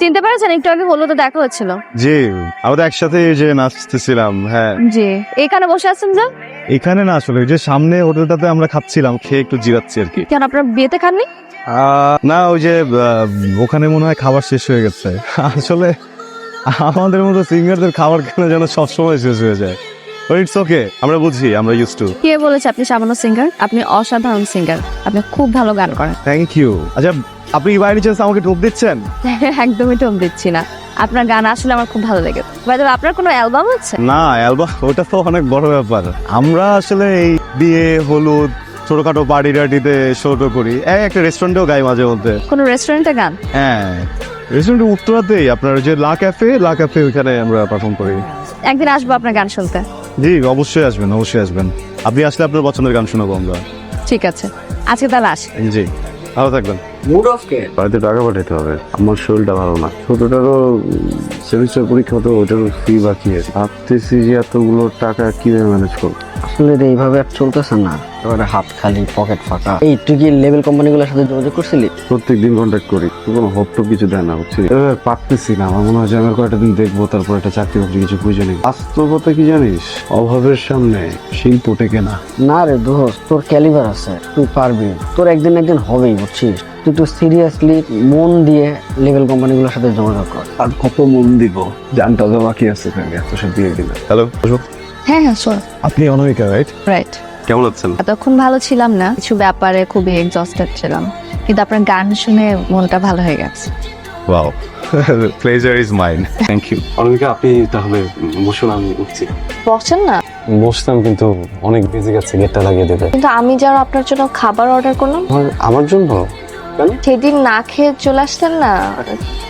চিনতে পেরেছেন? একটু আগে হলো তো দেখা হচ্ছিল। জি আমরা একসাথে এই যে নাচতেছিলাম হ্যাঁ। জি এখানে বসে আছেন যে? এখানে না আসলে ওই যে সামনে হোটেলটাতে আমরা খাচ্ছিলাম খেয়ে একটু জিরাচ্ছি আর কি। কেন আপনার বিয়েতে খাননি? না ওই যে ওখানে মনে হয় খাবার শেষ হয়ে গেছে। আসলে আমাদের মতো সিঙ্গারদের খাবার কেন যেন সবসময় শেষ হয়ে যায়। ইটস ওকে আমরা বুঝি আমরা ইউজ টু কে বলেছে আপনি সামান্য সিঙ্গার আপনি অসাধারণ সিঙ্গার আপনি খুব ভালো গান করেন। থ্যাংক ইউ আচ্ছা আপনি কি বাইরে চান্স আমাকে টোপ দিচ্ছেন? একদমই টোপ দিচ্ছি না। আপনার গান আসলে আমার খুব ভালো লেগে। ভাই আপনার কোনো অ্যালবাম আছে? না অ্যালবাম ওটা তো অনেক বড় ব্যাপার। আমরা আসলে এই বিয়ে হলুদ ছোটখাটো পার্টি টার্টিতে শোট করি। এই একটা রেস্টুরেন্টেও গাই মাঝে মধ্যে। কোনো রেস্টুরেন্টে গান? হ্যাঁ। রেস্টুরেন্টের উত্তরাতেই। আপনার ওই যে লা ক্যাফে লা ক্যাফে ওইখানে আমরা পারফর্ম করি। একদিন আসব আপনার গান শুনতে। জি অবশ্যই আসবেন অবশ্যই আসবেন। আপনি আসলে আপনার পছন্দের গান শোনাবো আমরা। ঠিক আছে। আজকে তাহলে আসি। জি। ভালো থাকবেন। মুড অফ কে বাড়িতে টাকা পাঠাতে হবে। আমার শরীরটা ভালো না। ছোটটারও সেমিস্টার পরীক্ষা তো ওটারও ফি বাকি আছে। ভাবতেছি যে এতগুলো টাকা কীভাবে ম্যানেজ করব? আসলে রে এইভাবে আর চলতেছে না। এবারে হাত খালি পকেট ফাঁকা। এই তুই কি লেভেল কোম্পানিগুলোর সাথে যোগাযোগ করছিলি? প্রত্যেক দিন কন্ট্যাক্ট করি কোনো হোপ তো কিছু দেয় না বুঝছি এবার পারতেছি না। আমার মনে হয় যে আমি আর কয়েকটা দিন দেখব তারপর একটা চাকরি বাকরি কিছু খুঁজে নেই বাস্তবতা কি জানিস? অভাবের সামনে শিল্প টেকে না। না রে দোস্ত তোর ক্যালিভার আছে। তুই পারবি। তোর একদিন একদিন হবেই বুঝছিস? তুই তো সিরিয়াসলি মন দিয়ে লেভেল কোম্পানিগুলোর সাথে যোগাযোগ কর। আর কত মন দিব? জানটা তো বাকি আছে এত সব দিয়ে দিলে হ্যালো হ্যাঁ হ্যাঁ শোন আপনি অনামিকা রাইট রাইট কেমন আছেন? এতক্ষণ ভালো ছিলাম না কিছু ব্যাপারে খুবই এক্সস্টেড ছিলাম। কিন্তু আপনার গান শুনে মনটা ভালো হয়ে গেছে। Wow pleasure is mind thank you Anamika আপনি তাহলে বসুন আমি উঠছি। বসেন না। বসতাম কিন্তু অনেক বিজি গেছে গেটটা লাগিয়ে দেবে কিন্তু আমি যারা আপনার জন্য খাবার অর্ডার করলাম। আমার আমার জন্য? সেদিন না খেয়ে চলে আসতেন না।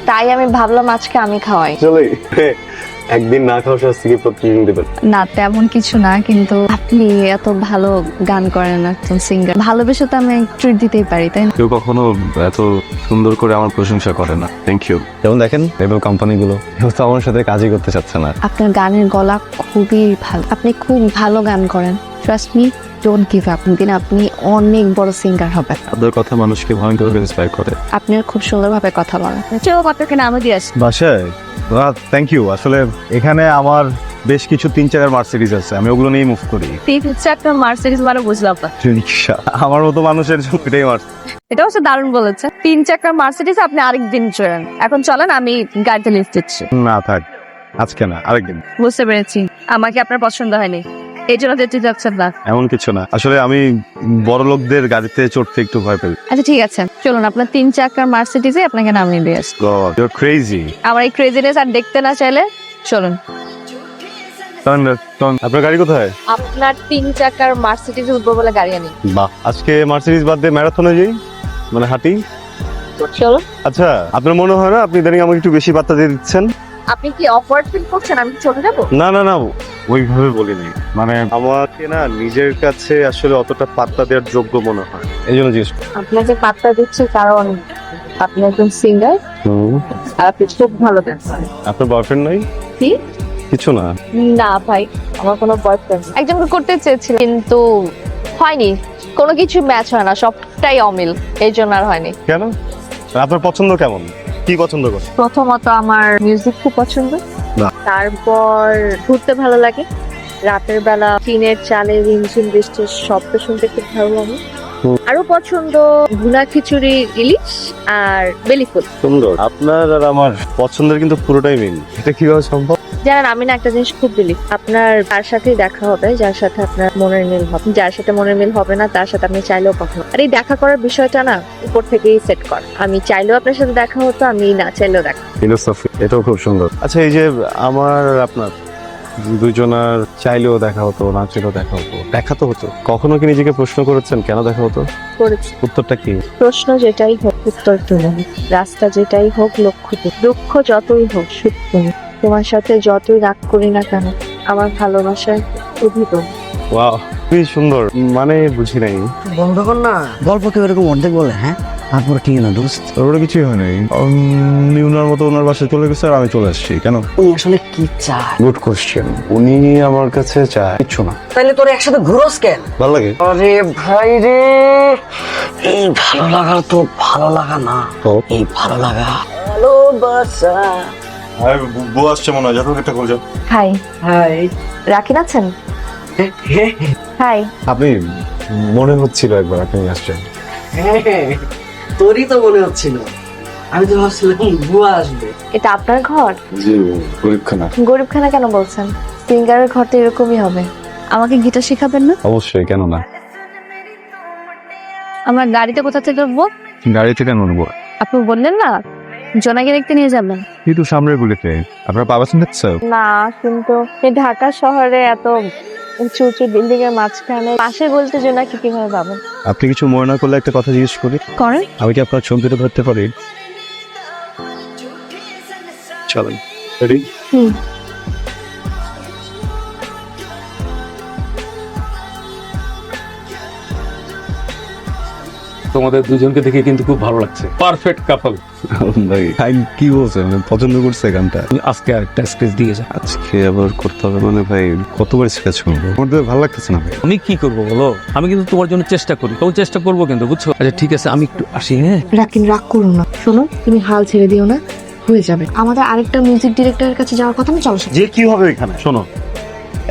তাই আমি ভাবলাম আজকে আমি খাওয়াই। চলে একদিন না খাওয়া শাস্তি কি প্রতিদিন দেবেন। না তেমন কিছু না কিন্তু আপনি এত ভালো গান করেন একজন সিঙ্গার ভালোবেসে তো আমি ট্রিট দিতেই পারি তাই না? কেউ কখনো এত সুন্দর করে আমার প্রশংসা করে না। থ্যাংক ইউ যেমন দেখেন লেবেল কোম্পানিগুলো কেউ তো আমার সাথে কাজই করতে চাচ্ছে না। আপনার গানের গলা খুবই ভালো। আপনি খুব ভালো গান করেন। Trust me don't give up দিন আপনি অনেক বড় সিঙ্গার হবে। আপনাদের কথা মানুষকে ভয়ঙ্কর ইন্সপায়ার করে। আপনার খুব সুন্দরভাবে কথা বলেন। চলো আপনাকে নামও দিয়ে আসি। বাসায়? থ্যাংক ইউ আসলে এখানে আমার বেশ কিছু তিন চাকার মার্সিডিজ আছে আমি ওগুলো নিয়ে মুভ করি। তিন একটা মার্সিডিজ মানে বুঝলাম না। রিক্সা আমার মতো মানুষের জন্য এটাই মার্স এটা অবশ্য দারুণ বলেছে। তিন চাকার মার্সিডিজ আপনি আরেকদিন চলেন এখন চলেন আমি গাড়িতে লিফট দিচ্ছি। না থাক আজকে না আরেকদিন। বুঝতে পেরেছি। আমাকে আপনার পছন্দ হয়নি? এই জন্য যেতে যাচ্ছেন না। এমন কিছু না। আসলে আমি বড় লোকদের গাড়িতে চড়তে একটু ভয় পাই। আচ্ছা ঠিক আছে। চলুন আপনার তিন চাকার মার্সিডিজে আপনাকে নামিয়ে দিয়ে আসি গড ইউর ক্রেজি আমার এই ক্রেজিনেস আর দেখতে না চাইলে চলুন। আপনার গাড়ি কোথায়? আপনার তিন চাকার মার্সিডিজে উঠবো বলে গাড়ি আনি। বাহ আজকে মার্সিডিজ বাদ দিয়ে ম্যারাথনে যাই? মানে হাঁটি? আচ্ছা আপনার মনে হয় না আপনি ইদানিং আমাকে একটু বেশি পাত্তা দিয়ে দিচ্ছেন? আপনি কি অফওয়ার্ড ফিল করছেন? আমি চলে যাব? না না না ওইভাবে বলিনি। মানে আমাকে না নিজের কাছে আসলে অতটা পাত্তা দেওয়ার যোগ্য মনে হয়। এই জন্য জিজ্ঞেস করলাম। আপনাকে পাত্তা দিচ্ছে কারণ আপনি একজন সিঙ্গার আর আপনি খুব ভালো গান আপনার বয়ফ্রেন্ড নাই? কি? কিছু না। না ভাই আমার কোনো বয়ফ্রেন্ড একজনকে করতে চেয়েছিলাম কিন্তু হয়নি। কোনো কিছু ম্যাচ হয় না সবটাই অমিল। এই জন্য আর হয়নি। কেন? আপনার পছন্দ কেমন? কি পছন্দ করে? প্রথমত আমার মিউজিক খুব পছন্দ। বাহ। তারপর ঘুরতে ভালো লাগে। রাতের বেলা টিনের চালে রিমঝিম বৃষ্টির শব্দ শুনতে খুব ভালো লাগে। হুম। আরও পছন্দ ভুনা খিচুড়ি ইলিশ আর বেলিফুল সুন্দর। আপনার আর আমার পছন্দের কিন্তু পুরোটাই মিল। এটা কীভাবে সম্ভব? জানেন আমি না একটা জিনিস খুব বিলিভ আপনার তার সাথেই দেখা হবে যার সাথে আপনার মনের মিল হবে। যার সাথে মনের মিল হবে না তার সাথে আপনি চাইলেও কখনো। আর এই দেখা করার বিষয়টা না উপর থেকেই সেট কর। আমি চাইলেও আপনার সাথে দেখা হতো আমি না চাইলেও দেখা ফিলোসফি এটাও খুব সুন্দর। আচ্ছা এই যে আমার আপনার দুজনার চাইলেও দেখা হতো না চাইলেও দেখা হতো দেখা তো হতো। কখনো কি নিজেকে প্রশ্ন করেছেন কেন দেখা হতো? করেছি। উত্তরটা কি? প্রশ্ন যেটাই হোক উত্তর তুমি রাস্তা যেটাই হোক লক্ষ্য দুঃখ যতই হোক সুখ তুমি তোমার সাথে যতই রাগ করি না কেন আমার ভালোবাসায় তুমি ওয়াও খুবই সুন্দর। মানে বুঝি নাই। বন্ধ কর না গল্প কেউ এরকম অর্ধেক বলে হ্যাঁ? তারপর কি না দোস্ত? তারপরে কিছুই হয় নাই। উনি ওনার মতো ওনার বাসায় চলে গেছে আর আমি চলে আসছি কেন? উনি আসলে কি চায়? গুড কোশ্চেন উনি আমার কাছে চায় কিচ্ছু না। তাহলে তোর একসাথে ঘুরোস কেন? ভালো লাগে? আরে ভাই রে এই ভালো লাগা তো ভালো লাগা না। তো? এই ভালো লাগা ভালোবাসা। বউ আসছে মনে হয় যাতে একটা যাও হাই। হাই। রাকিন আছেন? হাই। আপনি মনে হচ্ছিল একবার আপনি আসছেন। তোরই তো মনে হচ্ছিল। আমি তো ভাবছিলাম বুয়া আসবে। এটা আপনার ঘর? জি গরিবখানা। গরিবখানা কেন বলছেন? সিঙ্গারের ঘর তো এরকমই হবে। আমাকে গিটার শেখাবেন না? অবশ্যই কেন না? আমার গাড়িতে কোথা থেকে উঠবো গাড়ি থেকে নেব। আপনি বললেন না জোনাকে দেখতে নিয়ে যাবেন। কিন্তু সামনের গুলিতে। আপনার বাবা শুনতে না কিন্তু এই ঢাকা শহরে এত উঁচু উঁচু বিল্ডিং এর মাঝখানে পাশে বলতে জোনাকে কীভাবে পাবো? আপনি কিছু মনে না করলে একটা কথা জিজ্ঞেস করি। করেন। আমি কি আপনার ছবিটা ধরতে পারি? চলেন রেডি হুম। তোমাদের দুজনকে দেখে কিন্তু খুব ভালো লাগছে। পারফেক্ট কাপল ভাই ভাই কি বলছেন মানে পছন্দ করছে গানটা। আজকে আরেকটা স্কেচ দিয়ে যা আজকে আবার করতে হবে মানে ভাই কতবার স্কেচ করব? আমার তো ভালো লাগতেছে না ভাই। আমি কি করব বলো? আমি কিন্তু তোমার জন্য চেষ্টা করি। তখন চেষ্টা করব কিন্তু বুঝছ? আচ্ছা ঠিক আছে আমি একটু আসি হ্যাঁ? রাকিন রাগ করো না। শোনো তুমি হাল ছেড়ে দিও না হয়ে যাবে। আমাদের আরেকটা মিউজিক ডিরেক্টরের কাছে যাওয়ার কথা না চলো যে কি হবে এখানে? শোনো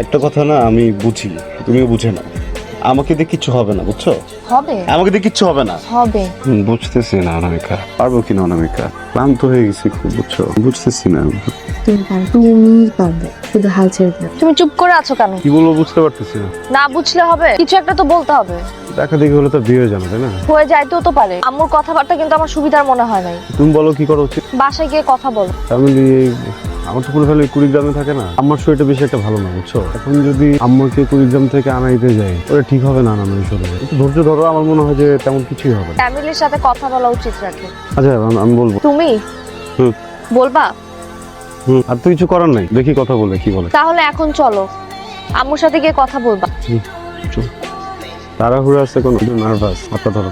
একটা কথা না আমি বুঝি তুমিও বুঝে না আমাকে দিয়ে কিচ্ছু হবে না বুঝছ? হবে। আমাকে দিয়ে কিচ্ছু হবে না। হবে। বুঝতেছি না অনামিকা। পারব কিনা অনামিকা? ক্লান্ত হয়ে গেছি খুব বুঝছ? বুঝতেছি না তুমি পারবে তুমি পারবে শুধু হাল ছেড়ে দিও। তুমি চুপ করে আছো কেন? কি বলব বুঝতে পারতেছি না। না বুঝলে হবে? কিছু একটা তো বলতে হবে। দেখা দেখি হলে তো বিয়ে হয়ে যাবে তাই না? হয়ে যাইতেও তো পারে। আম্মুর কথাবার্তা কিন্তু আমার সুবিধার মনে হয় নাই। তুমি বলো কি করা উচিত? বাসায় গিয়ে কথা বলো। ফ্যামিলি আমার তো পুরো ফ্যামিলি কুড়িগ্রামে থাকে না। আমার শরীরটা বেশি একটা ভালো না বুঝছ? এখন যদি আম্মাকে কুড়িগ্রাম থেকে আনাইতে যাই ওটা ঠিক হবে না আনানো হিসেবে একটু ধৈর্য ধরো আমার মনে হয় যে তেমন কিছুই হবে ফ্যামিলির সাথে কথা বলা উচিত রাখে। আচ্ছা আমি- বলব। তুমি? হুম। বলবা? হুম আর তো কিছু করার নাই। দেখি কথা বলে কি বলে। তাহলে এখন চলো। আম্মুর সাথে গিয়ে কথা বলবা। তাড়াহুড়ো আছে কোনো নার্ভাস মাথা ধরো।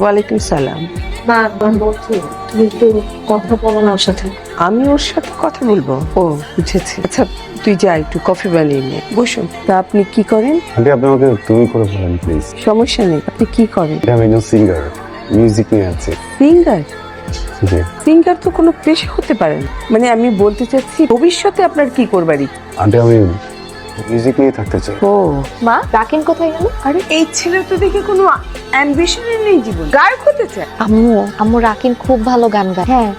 ওয়ালাইকুম সালাম। না বলছি তুমি একটু কথা বলো না ওর সাথে। আমি ওর সাথে কথা বলব। ও বুঝেছি। আচ্ছা তুই যা একটু কফি বানিয়ে নে। বসুন। তা আপনি কি করেন? আন্টি আপনি আমাকে তুমি করে বলেন প্লিজ সমস্যা নেই। আপনি কি করেন? আমি একজন সিঙ্গার মিউজিক নিয়ে আছি। সিঙ্গার সিঙ্গার তো কোনো পেশা হতে পারে না। মানে আমি বলতে চাচ্ছি ভবিষ্যতে আপনার কি করবার আন্টি আমি মিউজিক নিয়ে থাকতে চাই। ও। মা রাকিন কোথায় গেল? আরে এই ছেলে তো দেখে কোনো অ্যাম্বিশনই নেই জীবন। গায়ক হতে চায়? আম্মু আম্মু রাকিন খুব ভালো গান গায়। হ্যাঁ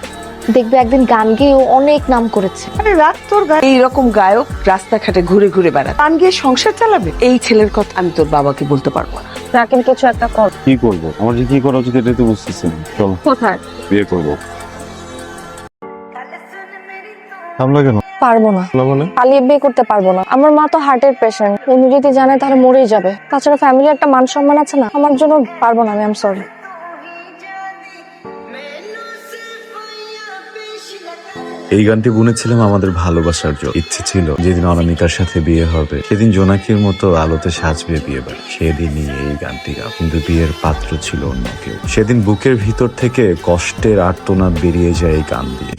দেখবে একদিন গান গেয়ে অনেক নাম করেছে। আরে রাত তোর গায়ে। এইরকম গায়ক রাস্তাঘাটে ঘুরে ঘুরে বেড়ায়। গান গিয়ে সংসার চালাবে? এই ছেলের কথা আমি তোর বাবাকে বলতে পারব না। রাকিন কিছু একটা কর। কি করব? আমার যে কি করা উচিত এটাই তো বুঝতেছি না। চলো। কোথায়? বিয়ে করব। থামলা কেন? পারব না। মানে? পালিয়ে বিয়ে করতে পারব না। আমার মা তো হার্টের পেশেন্ট উনি যদি জানে তাহলে মরেই যাবে। তাছাড়া ফ্যামিলি একটা মান সম্মান আছে না? আমার জন্য পারব না আমি আম সরি এই গানটি বুনেছিলাম আমাদের ভালোবাসার জন্য। ইচ্ছে ছিল যেদিন অনামিকার সাথে বিয়ে হবে সেদিন জোনাকির মতো আলোতে সাজবে বিয়ে বাড়ি। সেদিনই এই গানটি গাও। কিন্তু বিয়ের পাত্র ছিল অন্য কেউ। সেদিন বুকের ভিতর থেকে কষ্টের আর্তনাদ বেরিয়ে যায় এই গান দিয়ে।